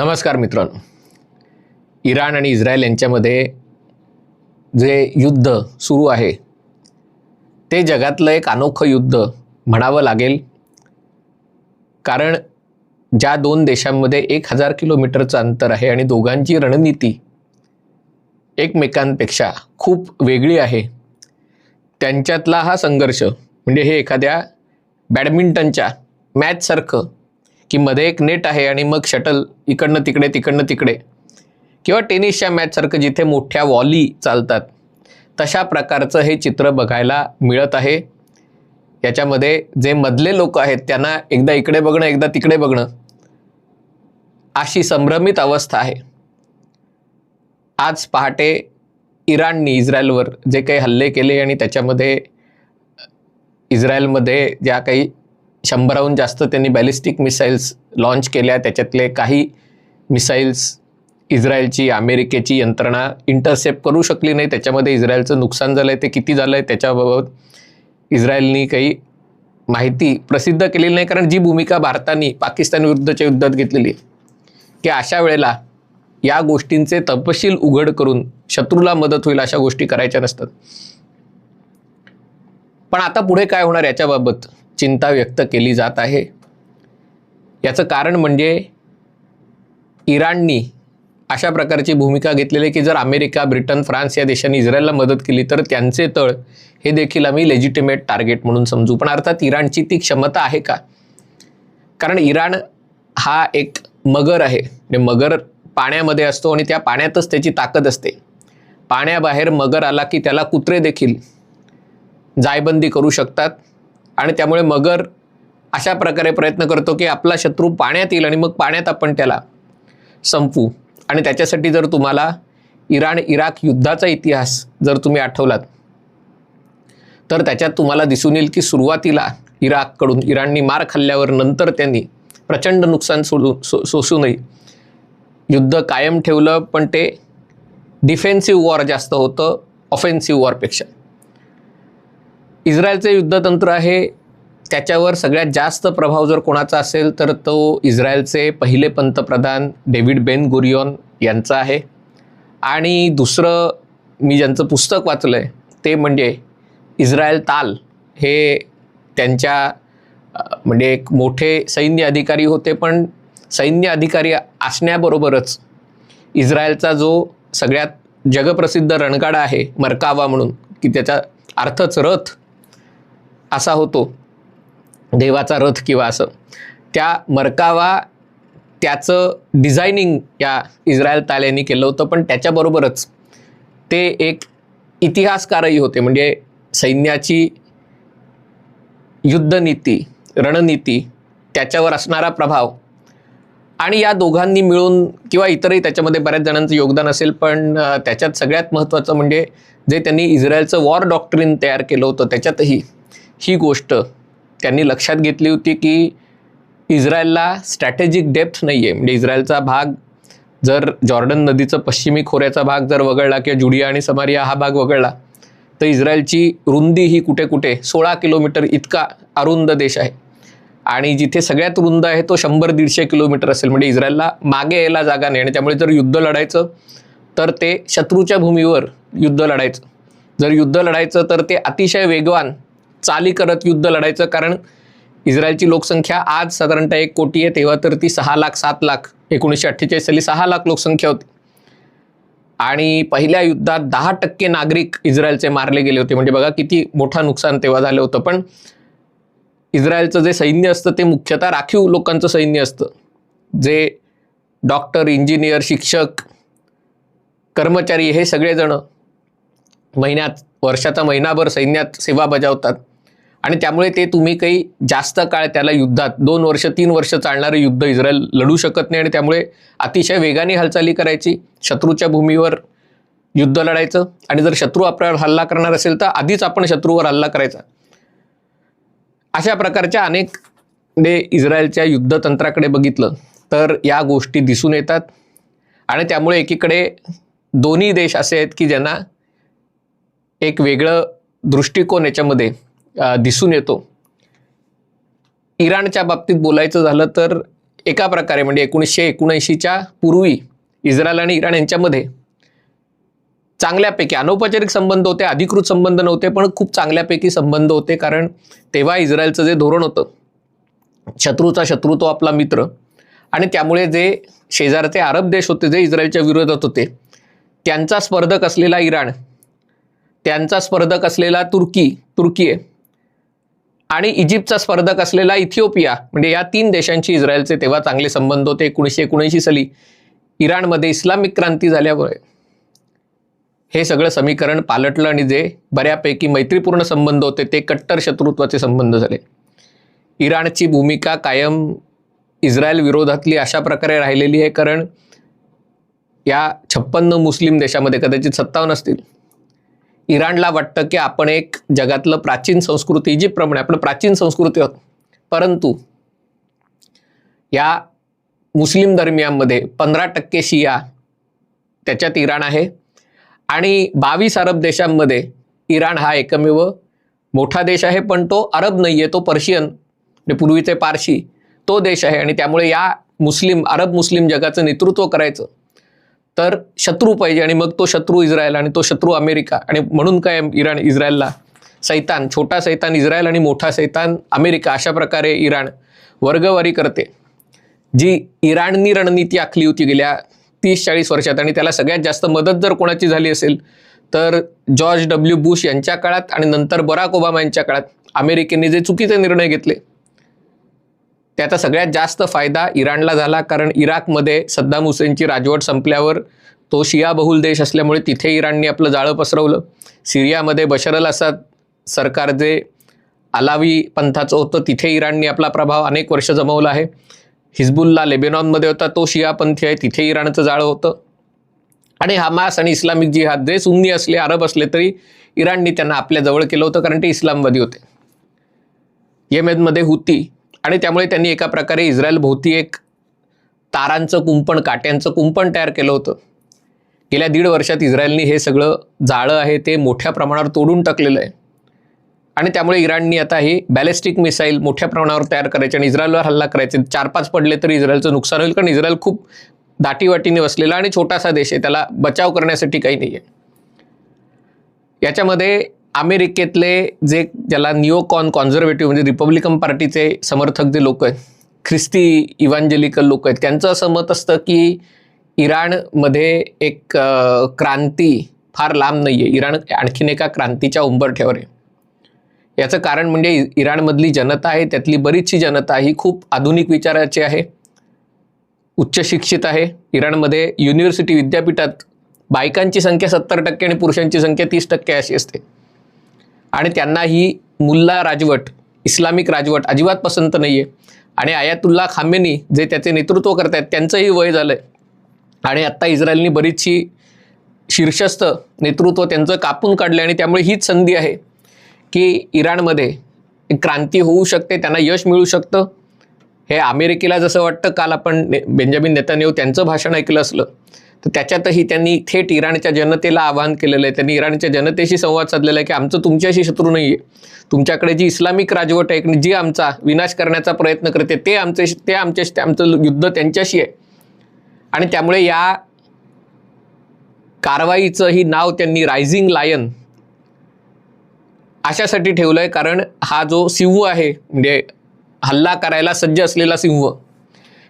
नमस्कार मित्रांनो. इराण आणि इस्रायल यांच्यामध्ये जे युद्ध सुरू आहे ते जगातलं एक अनोखं युद्ध म्हणावं लागेल. कारण ज्या दोन देशांमध्ये एक हजार किलोमीटरचं अंतर आहे आणि दोघांची रणनीती एकमेकांपेक्षा खूप वेगळी आहे त्यांच्यातला हा संघर्ष म्हणजे हे एखाद्या बॅडमिंटनच्या मॅचसारखं की मध्ये एक नेट आहे आणि मग शटल इकडनं तिकडे तिकडनं तिकडे. किंवा टेनिसच्या मॅचसारखं जिथे मोठ्या वॉली चालतात तशा प्रकारचं हे चित्र बघायला मिळत आहे. याच्यामध्ये जे मधले लोक आहेत त्यांना एकदा इकडे बघणं एकदा तिकडे बघणं अशी संभ्रमित अवस्था आहे. आज पहाटे इराणनी इस्रायलवर जे काही हल्ले केले आणि त्याच्यामध्ये इस्रायलमध्ये ज्या काही शंभराहून जास्त त्यांनी बॅलिस्टिक मिसाईल्स लॉन्च केल्या. त्याच्यातले काही मिसाईल्स इस्रायलची अमेरिकेची यंत्रणा इंटरसेप्ट करू शकली नाही. त्याच्यामध्ये इस्रायलचं नुकसान झालं आहे ते किती झालं आहे त्याच्याबाबत इस्रायलनी काही माहिती प्रसिद्ध केलेली नाही. कारण जी भूमिका भारताने पाकिस्तान विरुद्धच्या युद्धात घेतलेली आहे की अशा वेळेला या गोष्टींचे तपशील उघड करून शत्रूला मदत होईल अशा गोष्टी करायच्या नसतात. पण आता पुढे काय होणार याच्याबाबत? चिंता व्यक्त केली जात आहे. याचं कारण म्हणजे इराणनी अशा प्रकारची भूमिका घेतलेली आहे की जर अमेरिका ब्रिटन फ्रान्स या देशांनी इस्रायलला मदत केली तर त्यांचे तळ हे देखील आम्ही लेजिटिमेट टार्गेट म्हणून समजू. पण अर्थात इराणची ती क्षमता आहे का? कारण इराण हा एक मगर आहे. म्हणजे मगर पाण्यामध्ये असतो आणि त्या पाण्यातच त्याची ताकद असते. पाण्याबाहेर मगर आला की त्याला कुत्रे देखील जायबंदी करू शकतात. आणि त्यामुळे मगर अशा प्रकारे प्रयत्न करतो की आपला शत्रू पाण्यात येईल आणि मग पाण्यात आपण त्याला संपवू. आणि त्याच्यासाठी जर तुम्हाला इराण इराक युद्धाचा इतिहास जर तुम्ही आठवलात तर त्याच्यात तुम्हाला दिसून येईल की सुरुवातीला इराककडून इराणनी मार खाल्ल्यावर नंतर त्यांनी प्रचंड नुकसान सोडू सो सोसूनही युद्ध कायम ठेवलं पण ते डिफेन्सिव्ह वॉर जास्त होतं ऑफेन्सिव्ह वॉरपेक्षा इस्रायलचे युद्धतंत्र आहे त्याच्यावर सगळ्यात जास्त प्रभाव जर कोणाचा असेल तर तो इस्रायलचे पहिले पंतप्रधान डेव्हिड बेन गुरियॉन यांचा आहे. आणि दुसरं मी ज्यांचं पुस्तक वाचलं आहे ते म्हणजे इस्रायल ताल हे त्यांच्या म्हणजे एक मोठे सैन्य अधिकारी होते पण सैन्य अधिकारी असण्याबरोबरच इस्रायलचा जो सगळ्यात जगप्रसिद्ध रणगाडा आहे मरकावा म्हणून की त्याचा अर्थच रथ असा होतो. देवाचा रथ किंवा असं. त्या मरकावा त्याचं डिझायनिंग या इस्रायल ताल्यांनी केलं होतं पण त्याच्याबरोबरच ते एक इतिहासकारही होते म्हणजे सैन्याची युद्धनीती रणनीती त्याच्यावर असणारा प्रभाव. आणि या दोघांनी मिळून किंवा इतरही त्याच्यामध्ये बऱ्याच जणांचं योगदान असेल पण त्याच्यात सगळ्यात महत्त्वाचं म्हणजे जे त्यांनी इस्रायलचं वॉर डॉक्ट्रिन तयार केलं होतं त्याच्यातही ही गोष्ट त्यांनी लक्षात घेतली होती की इस्रायलला स्ट्रॅटेजिक डेप्थ नाही आहे म्हणजे इस्रायलचा भाग जर जॉर्डन नदीचं पश्चिमी खोऱ्याचा भाग जर वगळला किंवा जुडिया आणि समारिया हा भाग वगळला तर इस्रायलची रुंदी ही कुठे कुठे? सोळा किलोमीटर इतका अरुंद देश आहे. आणि जिथे सगळ्यात रुंद आहे तो शंभर दीडशे किलोमीटर असेल. म्हणजे इस्रायलला मागे यायला जागा नाही. आणि त्यामुळे जर युद्ध लढायचं तर ते शत्रूच्या भूमीवर युद्ध लढायचं. जर युद्ध लढायचं तर ते अतिशय वेगवान चाली करत युद्ध लढायचं. कारण इस्रायलची लोकसंख्या आज साधारणतः एक कोटी आहे तेव्हा तर ती सहा लाख सात लाख एकोणीसशे अठ्ठेचाळीस साली सहा लाख लोकसंख्या होती. आणि पहिल्या युद्धात दहा टक्के नागरिक इस्रायलचे मारले गेले होते. म्हणजे बघा किती मोठं नुकसान तेव्हा झालं होतं. पण इस्रायलचं जे सैन्य असतं ते मुख्यतः राखीव लोकांचं सैन्य असतं. जे डॉक्टर इंजिनियर शिक्षक कर्मचारी हे सगळेजण महिन्यात वर्षाचा महिनाभर सैन्यात सेवा बजावतात. आणि त्यामुळे ते तुम्ही काही जास्त काळ त्याला युद्धात दोन वर्ष तीन वर्ष चालणारं युद्ध इस्रायल लढू शकत नाही आणि त्यामुळे अतिशय वेगाने हालचाली करायची शत्रूच्या भूमीवर युद्ध लढायचं आणि जर शत्रू आपल्यावर हल्ला करणार असेल तर आधीच आपण शत्रूवर हल्ला करायचा. अशा प्रकारच्या अनेक ने इस्रायलच्या युद्धतंत्राकडे बघितलं तर या गोष्टी दिसून येतात आणि त्यामुळे एकीकडे दोन्ही देश असे आहेत की ज्यांना एक वेगळं दृष्टिकोन याच्यामध्ये दिसून येतो. इराणच्या बाबतीत बोलायचं झालं तर एका प्रकारे म्हणजे एकोणीसशे एकोणऐंशीच्या पूर्वी इस्रायल आणि इराण यांच्यामध्ये चांगल्यापैकी अनौपचारिक संबंध होते अधिकृत संबंध नव्हते पण खूप चांगल्यापैकी संबंध होते कारण तेव्हा इस्रायलचं जे धोरण होतं शत्रूचा शत्रू तो आपला मित्र. आणि त्यामुळे जे शेजारचे अरब देश होते जे इस्रायलच्या विरोधात होते त्यांचा स्पर्धक असलेला इराण त्यांचा स्पर्धक असलेला तुर्की तुर्की आहे आणि इजिप्तचा स्पर्धक असलेला इथिओपिया म्हणजे या तीन देशांची इस्रायलचे तेव्हा चांगले संबंध होते एकोणीसशे एकोणऐंशी साली. इराणमध्ये इस्लामिक क्रांती झाल्यामुळे हे सगळं समीकरण पालटलं आणि जे बऱ्यापैकी मैत्रीपूर्ण संबंध होते ते कट्टर शत्रुत्वाचे संबंध झाले. इराणची भूमिका कायम इस्रायल विरोधातली अशा प्रकारे राहिलेली आहे कारण या छप्पन्न मुस्लिम देशामध्ये कदाचित सत्तावन्न असतील. इराणला वाटतं की आपण एक जगातलं प्राचीन संस्कृती इजिप्तप्रमाणे आपण प्राचीन संस्कृती आहोत परंतु या मुस्लिम धर्मियांमध्ये पंधरा टक्के शिया त्याच्यात इराण आहे. आणि बावीस अरब देशांमध्ये इराण हा एकमेव मोठा देश आहे पण तो अरब नाही आहे तो पर्शियन म्हणजे पूर्वीचे पारशी तो देश आहे. आणि त्यामुळे या मुस्लिम अरब मुस्लिम जगाचं नेतृत्व करायचं तर शत्रू पाहिजे आणि मग तो शत्रू इस्रायल आणि तो शत्रू अमेरिका. आणि म्हणून काय इराण इस्रायलला? सैतान छोटा सैतान इस्रायल आणि मोठा सैतान अमेरिका अशा प्रकारे इराण वर्गवारी करते. जी इराणनी रणनीती आखली होती गेल्या तीस चाळीस वर्षात आणि त्याला सगळ्यात जास्त मदत जर कोणाची झाली असेल तर जॉर्ज डब्ल्यू बुश यांच्या काळात आणि नंतर बराक ओबामा यांच्या काळात अमेरिकेने जे चुकीचे निर्णय घेतले त्याचा सगळ्यात जास्त फायदा इराणला झाला कारण इराकमध्ये सद्दाम हुसेनची राजवट संपल्यावर तो शिया बहुल देश असल्यामुळे तिथे इराणने आपलं जाळं पसरवलं. सिरियामध्ये बशर अल असाद सरकार जे अलावी पंथाचं होतं तिथे इराणने आपला प्रभाव अनेक वर्ष जमवला आहे. हिजबुल्ला लेबेनॉनमध्ये होता तो शियापंथी आहे तिथे इराणचं जाळं होतं. आणि हमास आणि इस्लामिक जिहाद जे सुन्नी असले अरब असले तरी इराणने त्यांना आपल्या जवळ केलं होतं कारण ते इस्लामवादी होते. येमेनमध्ये हुती आणि त्यामुळे त्यांनी एका प्रकारे इस्रायल भोवती एक तारांचं कुंपण काट्यांचं कुंपण तयार केलं होतं. गेल्या दीड वर्षात इस्रायलनी हे सगळं जाळं आहे ते मोठ्या प्रमाणावर तोडून टाकलेलं आहे. आणि त्यामुळे इराणनी आता हे बॅलिस्टिक मिसाईल मोठ्या प्रमाणावर तयार करायचे आणि इस्रायलवर हल्ला करायचे. चार पाच पडले तरी इस्रायलचं नुकसान होईल कारण इस्रायल खूप दाटीवाटीने वसलेला आणि छोटासा देश आहे त्याला बचाव करण्यासाठी काही नाही आहे याच्यामध्ये अमेरिकेतले जे ज्याला निओकॉन कॉन्झर्वेटिव्ह म्हणजे रिपब्लिकन पार्टीचे समर्थक जे लोक आहेत ख्रिस्ती इव्हांजेलिकल लोक आहेत त्यांचं असं मत असतं की इराणमध्ये एक क्रांती फार लांब नाही आहे इराण आणखीन एका क्रांतीच्या उंबरठ्यावर आहे. याचं कारण म्हणजे इराणमधली जनता आहे त्यातली बरीचशी जनता ही खूप आधुनिक विचाराची आहे उच्च शिक्षित आहे. इराणमध्ये युनिव्हर्सिटी विद्यापीठात बायकांची संख्या सत्तर टक्के आणि पुरुषांची संख्या तीस टक्के अशी असते. आणि त्यांना ही मुल्ला राजवट इस्लामिक राजवट अजिबात पसंत नाही आहे आणि आयातुल्ला खामेनी जे त्याचे नेतृत्व करत आहेत त्यांचंही वय झालं आहे आणि आत्ता इस्रायलनी बरीचशी शीर्षस्थ नेतृत्व त्यांचं कापून काढलं आणि त्यामुळे हीच संधी आहे की इराणमध्ये क्रांती होऊ शकते त्यांना यश मिळू शकतं. हे अमेरिकेला जसं वाटतं काल आपण ने- बेंजामिन नेतान्याहू त्यांचं भाषण ऐकलं असलं. तर त्याच्यातही त्यांनी थेट इराणच्या जनतेला आवाहन केलेलं आहे. त्यांनी इराणच्या जनतेशी संवाद साधलेला आहे की आमचं तुमच्याशी शत्रू नाही आहे तुमच्याकडे जी इस्लामिक राजवट आहे जी आमचा विनाश करण्याचा प्रयत्न करते ते आमचे ते आमच्याशी आमचं युद्ध त्यांच्याशी आहे. आणि त्यामुळे या कारवाईचं ही नाव त्यांनी रायझिंग लायन अशासाठी ठेवलं आहे कारण हा जो सिंह आहे म्हणजे हल्ला करायला सज्ज असलेला सिंह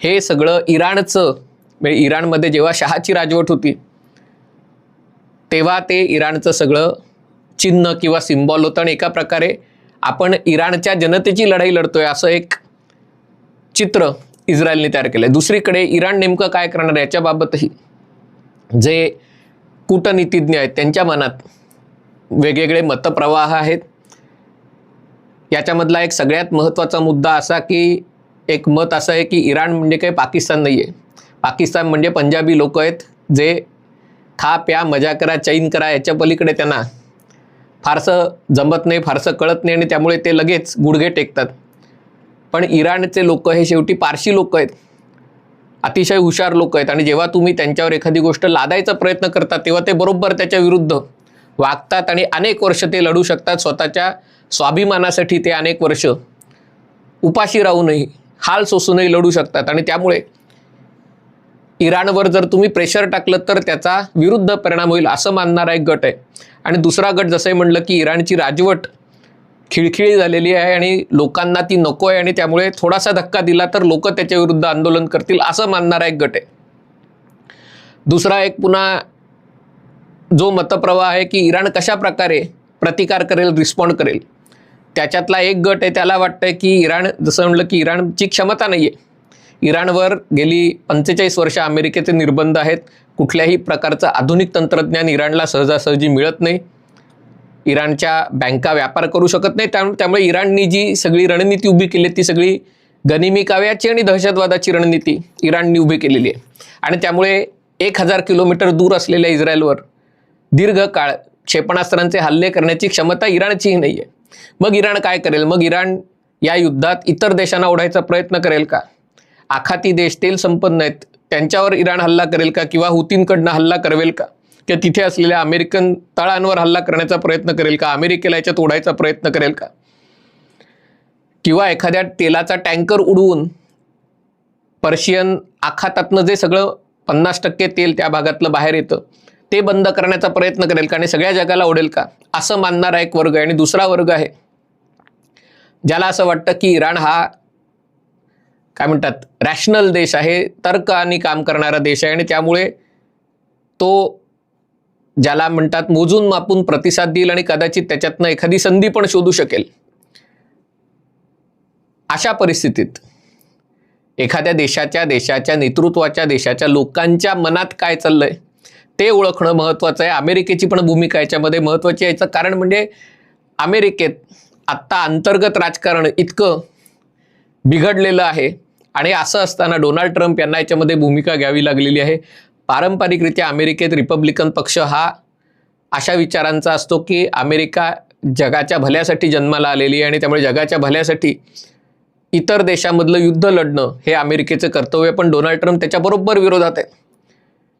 हे सगळं इराणचं म्हणजे इराणमध्ये जेव्हा शहाची राजवट होती तेव्हा ते इराणचं सगळं चिन्ह किंवा सिम्बॉल होतं आणि एका प्रकारे आपण इराणच्या जनतेची लढाई लढतोय असं एक चित्र इस्रायलने तयार केलं आहे दुसरीकडे इराण नेमकं काय करणार याच्याबाबतही जे कूटनीतिज्ञ आहेत त्यांच्या मनात वेगवेगळे मतप्रवाह आहेत. याच्यामधला एक सगळ्यात महत्त्वाचा मुद्दा असा की एक मत असं आहे की इराण म्हणजे काही पाकिस्तान नाही आहे पाकिस्तान म्हणजे पंजाबी लोक आहेत जे खा प्या मजा करा चैन करा याच्या पलीकडे त्यांना फारसं जमत नाही फारसं कळत नाही आणि त्यामुळे ते लगेच गुडघे टेकतात. पण इराणचे लोक हे शेवटी पारशी लोक आहेत. अतिशय हुशार लोक आहेत आणि जेव्हा तुम्ही त्यांच्यावर एखादी गोष्ट लादायचा प्रयत्न करता तेव्हा ते बरोबर त्याच्या विरुद्ध वागतात आणि अनेक वर्ष ते लढू शकतात. स्वतःच्या स्वाभिमानासाठी ते अनेक वर्ष उपाशी राहूनही हाल सोसूनही लढू शकतात आणि त्यामुळे इराणवर जर तुम्ही प्रेशर टाकलं तर त्याचा विरुद्ध परिणाम होईल असं मानणारा एक गट आहे. आणि दुसरा गट जसंही म्हणलं की इराणची राजवट खिळखिळी झालेली आहे आणि लोकांना ती नको आहे आणि त्यामुळे थोडासा धक्का दिला तर लोक त्याच्या विरुद्ध आंदोलन करतील असं मानणारा एक गट आहे. दुसरा एक पुन्हा जो मतप्रवाह आहे की इराण कशा प्रकारे प्रतिकार करेल रिस्पॉन्ड करेल त्याच्यातला एक गट आहे त्याला वाटतंय की इराण जसं म्हणलं की इराणची क्षमता नाही आहे इराणवर गेली पंचेचाळीस वर्ष अमेरिकेचे निर्बंध आहेत. कुठल्याही प्रकारचं आधुनिक तंत्रज्ञान इराणला सहजासहजी मिळत नाही. इराणच्या बँका व्यापार करू शकत नाही. त्या त्यामुळे इराणनी जी सगळी रणनीती उभी केली ती सगळी गनिमी काव्याची आणि दहशतवादाची रणनीती इराणनी उभी केलेली आहे. आणि त्यामुळे एक हजार किलोमीटर दूर असलेल्या इस्रायलवर दीर्घकाळ क्षेपणास्त्रांचे हल्ले करण्याची क्षमता इराणचीही नाही आहे मग इराण काय करेल? मग इराण या युद्धात इतर देशांना ओढायचा प्रयत्न करेल का? आखाती देश तेल संपन्न आहेत. त्यांच्यावर इराण हल्ला करेल का किंवा हुतींकडनं हल्ला करवेल का? किंवा तिथे असलेल्या अमेरिकन तळांवर हल्ला करण्याचा प्रयत्न करेल का? अमेरिकेला याच्यात ओढायचा प्रयत्न करेल का? किंवा एखाद्या तेलाचा टँकर उडवून पर्शियन आखातातनं जे सगळं पन्नास टक्के तेल त्या भागातलं बाहेर येतं ते बंद करण्याचा प्रयत्न करेल का? आणि सगळ्या जगाला ओढेल का? असं मानणारा एक वर्ग आहे. आणि दुसरा वर्ग आहे ज्याला असं वाटतं की इराण हा काय म्हणतात रॅशनल देश आहे तर्क आणि काम करणारा देश आहे. आणि त्यामुळे तो ज्याला म्हणतात मोजून मापून प्रतिसाद देईल आणि कदाचित त्याच्यातनं एखादी संधी पण शोधू शकेल. अशा परिस्थितीत एखाद्या देशाच्या देशाच्या नेतृत्वाच्या देशाच्या लोकांच्या मनात काय चाललंय ते ओळखणं महत्त्वाचं आहे. अमेरिकेची पण भूमिका याच्यामध्ये महत्त्वाची याचं कारण म्हणजे अमेरिकेत आत्ता अंतर्गत राजकारण इतकं बिघडलेलं आहे. आणि असं असताना डोनाल्ड ट्रम्प यांना याच्यामध्ये भूमिका घ्यावी लागलेली आहे. पारंपरिकरित्या अमेरिकेत रिपब्लिकन पक्ष हा अशा विचारांचा असतो की अमेरिका जगाच्या भल्यासाठी जन्माला आलेली आहे आणि त्यामुळे जगाच्या भल्यासाठी इतर देशामधलं युद्ध लढणं हे अमेरिकेचं कर्तव्य पण डोनाल्ड ट्रम्प त्याच्याबरोबर विरोधात आहे.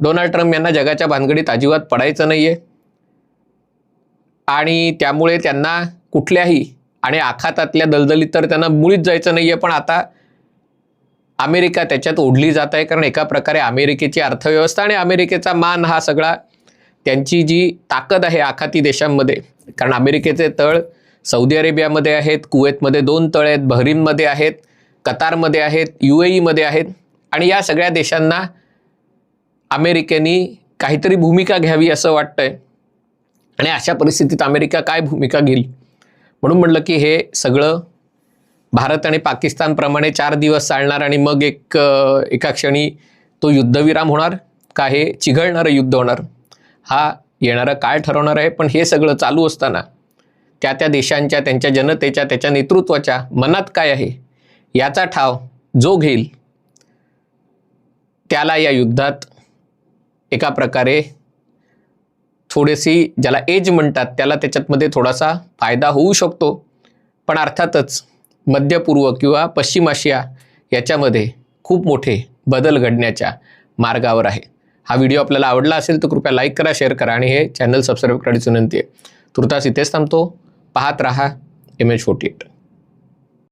डोनाल्ड ट्रम्प यांना जगाच्या भानगडीत अजिबात पडायचं नाही आहे आणि त्यामुळे त्यांना कुठल्याही आणि आखातातल्या दलदलीत तर त्यांना मुळीच जायचं नाही आहे पण आता अमेरिका त्याच्यात ओढली जात आहे. कारण एका प्रकारे अमेरिकेची अर्थव्यवस्था आणि अमेरिकेचा मान हा सगळा त्यांची जी ताकद आहे आखाती देशांमध्ये कारण अमेरिकेचे तळ सौदी अरेबियामध्ये आहेत कुवेतमध्ये दोन तळ आहेत बहरीनमध्ये आहेत कतारमध्ये आहेत यू ए ईमध्ये आहेत. आणि या सगळ्या देशांना अमेरिकेने काहीतरी भूमिका घ्यावी असं वाटतंय. आणि अशा परिस्थितीत अमेरिका काय भूमिका घेईल? म्हणून म्हटलं की हे सगळं भारत आणि पाकिस्तानप्रमाणे चार दिवस चालणार आणि मग एक एका क्षणी तो युद्धविराम होणार का हे चिघळणारं युद्ध होणार? हा येणारा काळ ठरवणार आहे पण हे सगळं चालू असताना त्या त्या देशांच्या त्यांच्या जनतेच्या त्याच्या नेतृत्वाच्या मनात काय आहे? याचा ठाव जो घेईल त्याला या युद्धात एका प्रकारे थोडीशी ज्याला एज म्हणतात त्याला त्याच्यातमध्ये थोडासा फायदा होऊ शकतो. पण अर्थातच मध्य पूर्व किंवा पश्चिम आशिया याच्यामध्ये खूप मोठे बदल घडण्याच्या मार्गावर आहे. हा व्हिडिओ आपल्याला आवडला असेल तर कृपया लाईक करा शेअर करा आणि हे चॅनल सबस्क्राईब करण्याची विनंती आहे. तुर्तास इथेच थांबतो. पाहत रहा एम एच फोर्टी एट.